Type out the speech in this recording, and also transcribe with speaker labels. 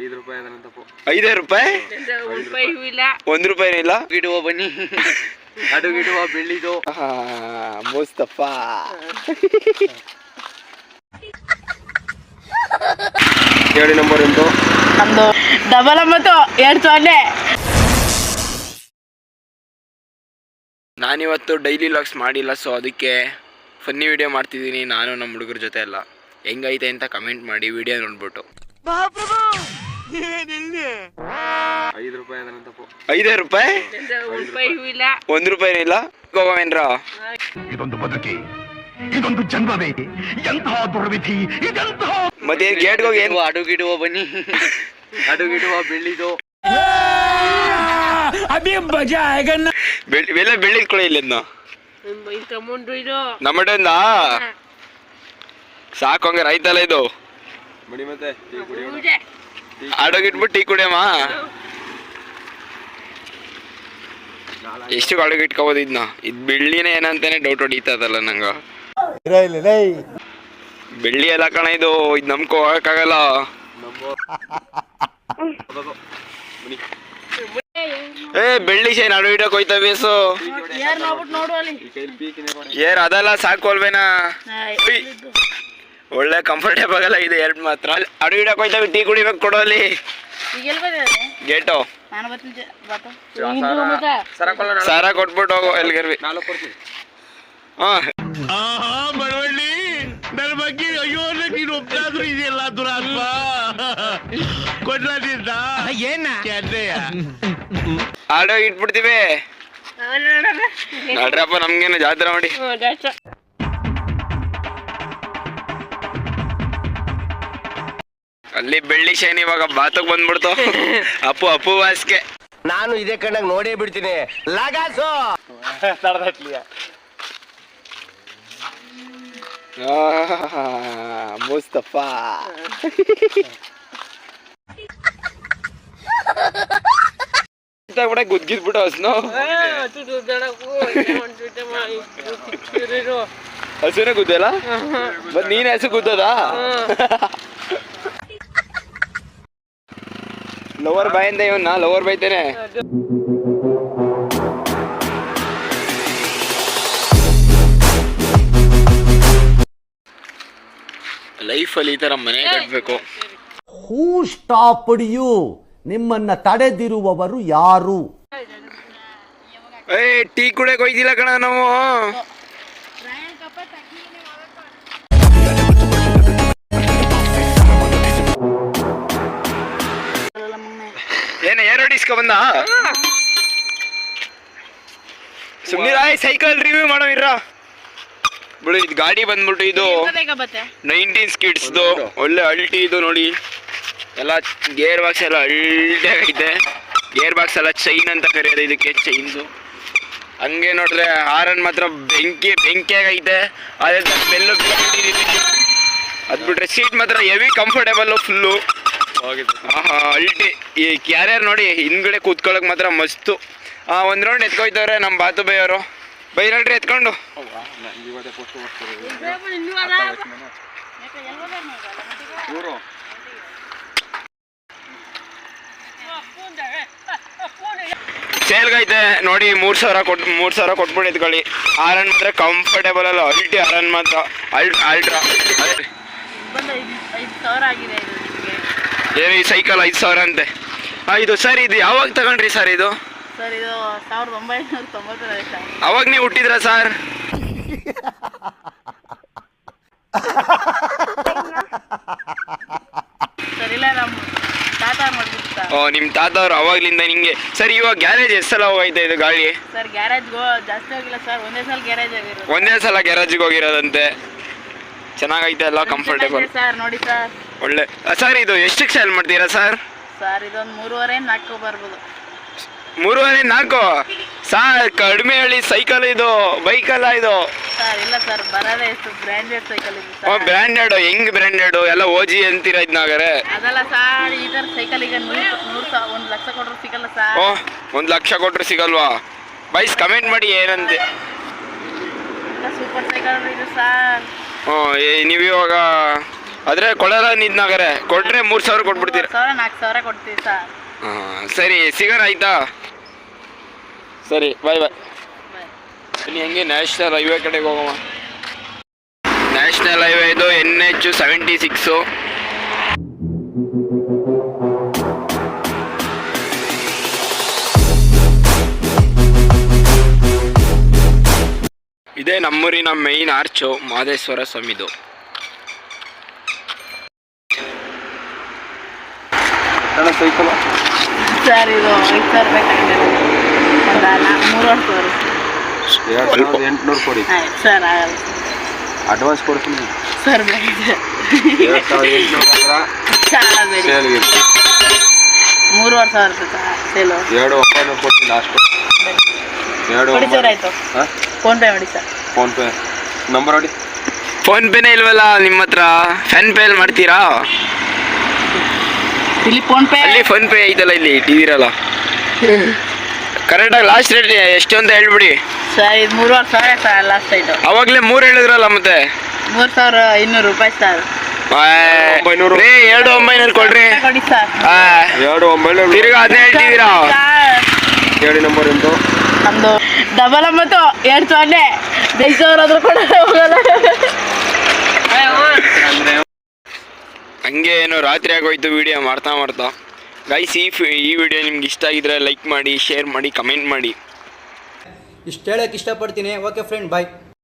Speaker 1: ಐದು ರೂಪಾಯಿ ಒಂದ್
Speaker 2: ಐದೇ ರೂಪಾಯಿ?
Speaker 3: ರೂಪಾಯಿ. ಇಲ್ಲ
Speaker 2: ಒಂದು ರೂಪಾಯಿ ಇಲ್ಲ
Speaker 1: ಗಿಡುವ ಬನ್ನಿ. ಅಡು ಗಿಡುವ ಬೆಳ್ಳಿದು.
Speaker 2: ಮೋಸ್ತಪ್ಪ ಮುಸ್ತಫ.
Speaker 1: ಹೇಳಿ ನಂಬರ್ ಎಂದು
Speaker 3: ನಮ್ದು ಡಬಲ್ ಒಂಬತ್ತು ಎರಡು ಸೊನ್ನೆ.
Speaker 2: ನಾನಿವತ್ತು ಡೈಲಿ ಲಾಗ್ಸ್ ಮಾಡಿಲ್ಲ ಸೊ ಅದಕ್ಕೆ ಫನ್ನಿ ವಿಡಿಯೋ ಮಾಡ್ತಿದ್ದೀನಿ. ನಾನು ನಮ್ಮ ಹುಡುಗರ ಜೊತೆ ಎಲ್ಲ ಹೆಂಗೈತೆ ಅಂತ ಕಮೆಂಟ್ ಮಾಡಿ ವಿಡಿಯೋ ನೋಡ್ಬಿಟ್ಟು.
Speaker 1: ಐದು ರೂಪಾಯಿ ಒಂದ್
Speaker 2: ಐದೇ ರೂಪಾಯಿ?
Speaker 3: ರೂಪಾಯಿ. ಇಲ್ಲ.
Speaker 2: ಗೋವೇಂದ್ರ ರೂಪಾಯಿ ಇಲ್ಲ ಹೋಗೋವೇನ್ರ
Speaker 4: ಇದೊಂದು ಬದುಕಿ ಇದೊಂದು ಜನ್ಮವೇ ಎಂತಹ ದುರ್ವಿಧಿ ಇದೆಂತಹ
Speaker 2: ಮತ್ತೆ ಗೇಟ್ ಹೋಗಿ ಏನು
Speaker 1: ಅಡುಗಿಡುವ ಬನ್ನಿ. ಅಡುಗಿಡುವ ಬೆಳ್ಳಿದು.
Speaker 2: ಅದೇ ಮಜಾ ಆಗನ್ನ ಕೊಡ ಇಲ್ಲಿಂದ.
Speaker 3: ಇಂಥ ಇಲ್ಲ
Speaker 2: ನಮ್ಮಡೆಯಿಂದ? ಸಾಕು ಹಂಗ ರೈತಲ್ಲ ಇದು.
Speaker 1: ಬಿಡಿ ಮತ್ತೆ.
Speaker 2: ಆಡೋಗಿಟ್ಬಿಟ್ಟು ಟೀ ಕುಡಿಯಮ್ಮ. ಎಷ್ಟು ಅಡುಗೆ ಇಟ್ಕೋಬೋದು ಇದ್ನ? ಇದ್ ಬೆಳ್ಳಿನೇ ಏನಂತಾನೆ ಡೌಟ್ ಹೊಡೀತದಲ್ಲ ನಂಗೆ. ಬೆಳ್ಳಿ ಎಲ್ಲ ಕಣ ಇದು ಇದು ನಮ್ಕೊ ಹೋಗಕ್ಕಾಗಲ್ಲ ಏ ಬೆಳ್ಳಿ ಶೈನ್ ಅಡು ಇಡಕ್ ಹೋಯ್ತಾ ಬೇಸು. ಏರ್ ಅದಲ್ಲ ಸಾಕು ಅಲ್ವೇನಾ. ಒಳ್ಳೆ ಕಂಫರ್ಟೇಬಲ್ ಎಲ್ಲ ಇದೆ ಎರಡು ಮಾತ್ರ. ಅಲ್ಲಿ ಅಡು ಇಡಕ್ ಹೋಯ್ತಾವೆ ಟೀ ಕುಡಿಬೇಕು ಕೊಡು ಅಲ್ಲಿ ಗೇಟು.
Speaker 1: ಸರ-
Speaker 2: ಕೊಟ್ಬಿಟ್ಟು ಹೋಗು ಎಲ್ಗರ್ವಿ. ಹಾ.
Speaker 4: ಆಹಾ ಬಡವಳ್ಳಿ ನನ್ನ ಬಗ್ಗೆ ಅಯ್ಯೋ ನೀನು ಒಬ್ಬನಾದ್ರೂ ಇದೆಯಲ್ಲ ದುರಾತ್ಮ? ಕೊಡ್ಲಾದಿದ್ದ? ಏನ?
Speaker 2: ಆಡೋ ಇಟ್ಬಿಡ್ತೀವಿ. ನಡ್ರಪ್ಪ ನಮ್ಗೇನು ಜಾತ್ರೆ ಮಾಡಿ. ಅಲ್ಲಿ ಬೆಳ್ಳಿ ಶೈನ್ ಇವಾಗ ಬಾತಕ್ ಬಂದ್ಬಿಡ್ತು. ಅಪ್ಪು ಅಪ್ಪು ವಾಸ್ಕೆ.
Speaker 4: ನಾನು ಇದೇ ಕಣ್ಣಾಗ ನೋಡೇ ಬಿಡ್ತೀನಿ. ಲಗಾಸು!
Speaker 2: ಮುಸ್ತಫ. ಕೂಡ ಹಸ್ನು.
Speaker 3: ಜೊತೆ ಮಾಡಿ, ಇರು.
Speaker 2: ಹಸುನೇ ಗುದ್ದಲ್ಲ? ಮತ್ ನೀನ್ ಹಸು ಗುದ್ದದ? ಲವರ್ ಬಾಯಿಂದ ಇವನ್ನ ಲವರ್ ಬೈತೇನೆ ಲೈಫಲ್ಲಿ ಈ ತರ ಮನೆ ಕಟ್ಬೇಕು.
Speaker 5: ಹೂ ಸ್ಟಾಪ್ ಯು ನಿಮ್ಮನ್ನ ತಡೆದಿರುವವರು ಯಾರು?
Speaker 2: ಏ ಟೀ ಕುಡಿಯಕ್ಕೆ ಹೋಯ್ತಿಲ್ಲ ಕಣ ನಾವು? ಡಿಸ್ಕೊ ಬಂದ ಸುಮ್ನಿರ ಸೈಕಲ್ ರಿವ್ಯೂ ಮಾಡೋ ಇರ ಬಿಡು ಇದು ಗಾಡಿ ಬಂದ್ಬಿಟ್ಟು ಇದು. ನೈನ್ಟೀನ್ ಸ್ಕಿಡ್ಸ್ದು. ಒಳ್ಳೆ ಅಲ್ಟಿ ಇದು ನೋಡಿ. ಎಲ್ಲ ಗೇರ್ ಬಾಕ್ಸ್ ಎಲ್ಲ ಅಲ್ಟಿ ಆಗೈತೆ ಗೇರ್ ಬಾಕ್ಸ್ ಎಲ್ಲ ಚೈನ್ ಅಂತ ಕರೆಯೋದು ಇದಕ್ಕೆ ಚೈನ್ದು. ಹಂಗೆ ನೋಡಿದ್ರೆ ಹಾರನ್ ಮಾತ್ರ ಬೆಂಕಿ ಬೆಂಕಿ ಆಗೈತೆ ಅದೇ ಬೆಲ್ಲು ಅದು ಬಿಟ್ರೆ ಸೀಟ್ ಮಾತ್ರ ಹೆವಿ ಕಂಫರ್ಟೇಬಲ್ಲು ಫುಲ್ಲು ಅಲ್ಟಿ ಈ ಕ್ಯಾರಿಯರ್ ನೋಡಿ, ಹಿಂದ್ಗಡೆ ಕೂತ್ಕೊಳ್ಳೋಕೆ ಮಾತ್ರ ಮಸ್ತು. ಒಂದು ರೌಂಡ್ ಎತ್ಕೊಯ್ತವ್ರೆ ನಮ್ಮ ಬಾತು ಬೈ ಅವರು ಬೈ ನೋಡ್ರಿ, ಎತ್ಕೊಂಡು. ಸೇಲ್ಗೈತೆ, ನೋಡಿ, ಮೂರ್ ಸಾವಿರ ಕೊಟ್, ಮೂರ್ ಸಾವಿರ ಕೊಟ್ಬಿಟ್ಟು ಎತ್ಕೊಳ್ಳಿ ಆರನ್ ಮಾತ್ರ ಕಂಫರ್ಟೇಬಲ್ ಅಲ್ಲ ಅಲ್ಟಿ ಆರನ್ ಮಾತ್ರ. ಅಲ್ಟ್ರಾ ಅಲ್ಟ್ರಾ
Speaker 3: ಬಂದು ಐದು ಐದು ಸಾವಿರ ಆಗಿದೆ ಇದು ನಿಮಗೆ
Speaker 2: ಏನು ಈ ಸೈಕಲ್ ಐದು ಸಾವಿರ ಅಂತೆ. ಇದು ಸರ್ ಇದು ಯಾವಾಗ ತಗೊಂಡ್ರಿ ಸರ್ ಇದು?
Speaker 3: ಸರ್ ಇದು ಸಾವಿರದ ಒಂಬೈನೂರ ತೊಂಬತ್ತರ ಸರ್.
Speaker 2: ಅವಾಗ ನೀವು ಹುಟ್ಟಿದ್ರ ಸರ್?
Speaker 3: ಸರ್ ಇಲ್ಲ ನಮ್ಮ ತಾತ ಅವ್ರು ಸರ್.
Speaker 2: ಓ ನಿಮ್ಮ ತಾತವ್ರು ಅವಾಗ್ಲಿಂದ ನಿಂಗೆ. ಸರ್ ಇವಾಗ ಗ್ಯಾರೇಜ್ ಎಷ್ಟು ಸಲ ಹೋಗೈತೆ ಇದು ಗಾಳಿ?
Speaker 3: ಸರ್ ಗ್ಯಾರೇಜ್ಗೂ ಜಾಸ್ತಿ ಹೋಗಿಲ್ಲ ಸರ್. ಒಂದೇ ಸಲ ಗ್ಯಾರೇಜ್ ಆಗಿರೋದು.
Speaker 2: ಒಂದೇ ಸಲ ಗ್ಯಾರೇಜಿಗೆ ಹೋಗಿರೋದಂತೆ. ಚೆನ್ನಾಗೈತೆ ಎಲ್ಲ ಕಂಫರ್ಟೇಬಲ್
Speaker 3: ಸರ್ ನೋಡಿ ಸರ್.
Speaker 2: ಒಳ್ಳೆ ಸರ್ ಇದು ಎಷ್ಟಕ್ಕೆ ಸೇಲ್ ಮಾಡ್ತೀರಾ ಸರ್?
Speaker 3: ಸರ್ ಇದೊಂದು ಮೂರುವರೆ ನಾಲ್ಕು ಬರ್ಬೋದು.
Speaker 2: ಮೂರುವರೆ ನಾಲ್ಕು? ಸರ್ ಕಡಿಮೆ ಹೇಳಿ ಸೈಕಲ್ ಇದು ಬೈಕ್ ಅಲ್ಲ ಇದು?
Speaker 3: ಸರ್ ಇಲ್ಲ ಸರ್ ಬರೋದೇ ಎಷ್ಟು ಬ್ರ್ಯಾಂಡೆಡ್ ಸೈಕಲ್ ಇದು
Speaker 2: ಓ
Speaker 3: ಸರ್.
Speaker 2: ಬ್ರ್ಯಾಂಡೆಡ್ ಹೆಂಗ್ ಬ್ರ್ಯಾಂಡೆಡ್ ಎಲ್ಲ ಓಜಿ ಅಂತೀರ ಇದ್ನಾಗರೆ
Speaker 3: ಅದಲ್ಲ ಸರ್ ಈ ಥರ ಸೈಕಲ್ ಈಗ ನೂರು ನೂರು ಸಾ ಒಂದು ಲಕ್ಷ ಕೊಟ್ಟರು ಸಿಗಲ್ಲ ಸರ್.
Speaker 2: ಓ ಒಂದ್ ಲಕ್ಷ ಕೊಟ್ರು ಸಿಗಲ್ವಾ? ಬೈಸ್ ಕಮೆಂಟ್ ಮಾಡಿ ಏನಂತೆ?
Speaker 3: ಸೂಪರ್ ಸೈಕಲ್ ಇದು ಸರ್.
Speaker 2: ಹ್ಞೂ ನೀವು ಇವಾಗ ಆದ್ರೆ ಕೊಡಲ್ಲ ನಿದ್ನಾಗರೆ ಕೊಟ್ರೆ ಮೂರ್ ಸಾವಿರ ಕೊಟ್ಬಿಡ್ತೀರ.
Speaker 3: ಸಾವಿರ ನಾಲ್ಕು ಸಾವಿರ ಕೊಡ್ತೀವಿ ಸರ್.
Speaker 2: ಹಾ, ಸರಿ ಸಿಗೋಣ ಆಯ್ತಾ? ಸರಿ ಬಾಯ್ ಬಾಯ್ ಇಲ್ಲಿ ಹೆಂಗೆ ನ್ಯಾಷನಲ್ ಹೈವೇ ಕಡೆಗೆ ಹೋಗುವ ನ್ಯಾಷನಲ್ ಹೈವೇ ಇದು ಎನ್ ಎಚ್ ಸೆವೆಂಟಿ ಸಿಕ್ಸು ಇದೇ ನಮ್ಮೂರಿನ ಮೈನ್ ಆರ್ಚು ಮಾದೇಶ್ವರ ಸ್ವಾಮಿದು.
Speaker 1: ಅಣ್ಣ ಸೈಕಲ್.
Speaker 3: ಸರ್ ಇದು ಐದು ಸಾವಿರ ಬೇಕಾಗಿದೆ ಒಂದು ನಾಲ್ಕು ಮೂರು ವರ್ಷ ಬರುತ್ತೆ
Speaker 1: ಎರಡು ಎಂಟುನೂರು ಕೊಡಿ.
Speaker 3: ಸರ್ ಆಗಲ್ಲ.
Speaker 1: ಅಡ್ವಾನ್ಸ್ ಕೊಡ್ತೀನಿ.
Speaker 3: ಸರ್ ಬೇಡ.
Speaker 1: ಎರಡು ಸಾವಿರದ ಎಂಟುನೂರು ಸೇಲ್ಗೆ
Speaker 3: ಮೂರು ವರ್ಷ ಬರುತ್ತೆ ಸರ್ ಸೇಲು.
Speaker 1: ಎರಡು ಒಂಬೈನೂರು ಕೊಡ್ತೀನಿ ಲಾಸ್ಟ್ ಎರಡು
Speaker 3: ಕೊಡಿ ಸರ್
Speaker 1: ಒಂಬೈನೂರು.
Speaker 3: ಆಯಿತು.
Speaker 1: ಹಾಂ?
Speaker 3: ಫೋನ್ಪೇ ಮಾಡಿ ಸರ್.
Speaker 1: ಫೋನ್ಪೇ ನಂಬರ್ ನೋಡಿ
Speaker 2: ಫೋನ್ ಪೇನೇ ಇಲ್ವಲ್ಲ ನಿಮ್ಮ ಹತ್ರ? ಫ್ಯಾನ್ ಪೇಲ್ ಮಾಡ್ತೀರಾ?
Speaker 3: ಇಲ್ಲಿ ಫೋನ್ಪೇ
Speaker 2: ಅಲ್ಲಿ ಫೋನ್ ಪೇ ಐತಲ್ಲ ಇಲ್ಲಿ ಇಟ್ಟಿದ್ದೀರಲ್ಲ ಕರೆಕ್ಟಾಗಿ ಲಾಸ್ಟ್ ರೇಟ್ ಎಷ್ಟು ಅಂತ ಹೇಳ್ಬಿಡಿ.
Speaker 3: ಸರ್ ಇದು ಮೂರುವರೆ ಸಾವಿರ ಸರ್ ಲಾಸ್ಟ್ ಆಯಿತು
Speaker 2: ಅವಾಗಲೇ ಮೂರು ಹೇಳಿದ್ರಲ್ಲ ಮತ್ತೆ?
Speaker 3: ಮೂರು ಸಾವಿರ ಇನ್ನೂರು ರೂಪಾಯಿ ಸರ್.
Speaker 1: ಒಂಬೈನೂರು.
Speaker 2: ರೀ ಎರಡು ಒಂಬೈನೂರು ಕೊಡ್ರಿ.
Speaker 3: ಕೊಡಿ ಸರ್.
Speaker 2: ಆ,
Speaker 1: ಎರಡು ಒಂಬೈನೂರು.
Speaker 2: ತಿರ್ಗಾ ಅದೇ ಹೇಳ್ತಿದ್ದೀರಾ
Speaker 1: ಹೇಳಿ ನಂಬರ್ ಎಂದು
Speaker 3: ನಮ್ದು ಡಬಲ್ ಒಂಬತ್ತು ಎರಡು ಸೊನ್ನೆ. ಐದು ಸಾವಿರ ಆದ್ರೂ ಕೂಡ ಹೋಗಲ್ಲ
Speaker 2: ಹಂಗೆ ಏನೋ ರಾತ್ರಿ ಆಗೋಯ್ತು ವಿಡಿಯೋ ಮಾಡ್ತಾ ಮಾಡ್ತಾ. ಗೈಸ್ ಈ ಈ ವಿಡಿಯೋ ನಿಮ್ಗೆ ಇಷ್ಟ ಆಗಿದ್ರೆ ಲೈಕ್ ಮಾಡಿ ಶೇರ್ ಮಾಡಿ ಕಮೆಂಟ್ ಮಾಡಿ.
Speaker 6: ಇಷ್ಟು ಹೇಳಕ್ಕೆ ಇಷ್ಟಪಡ್ತೀನಿ. Okay friend bye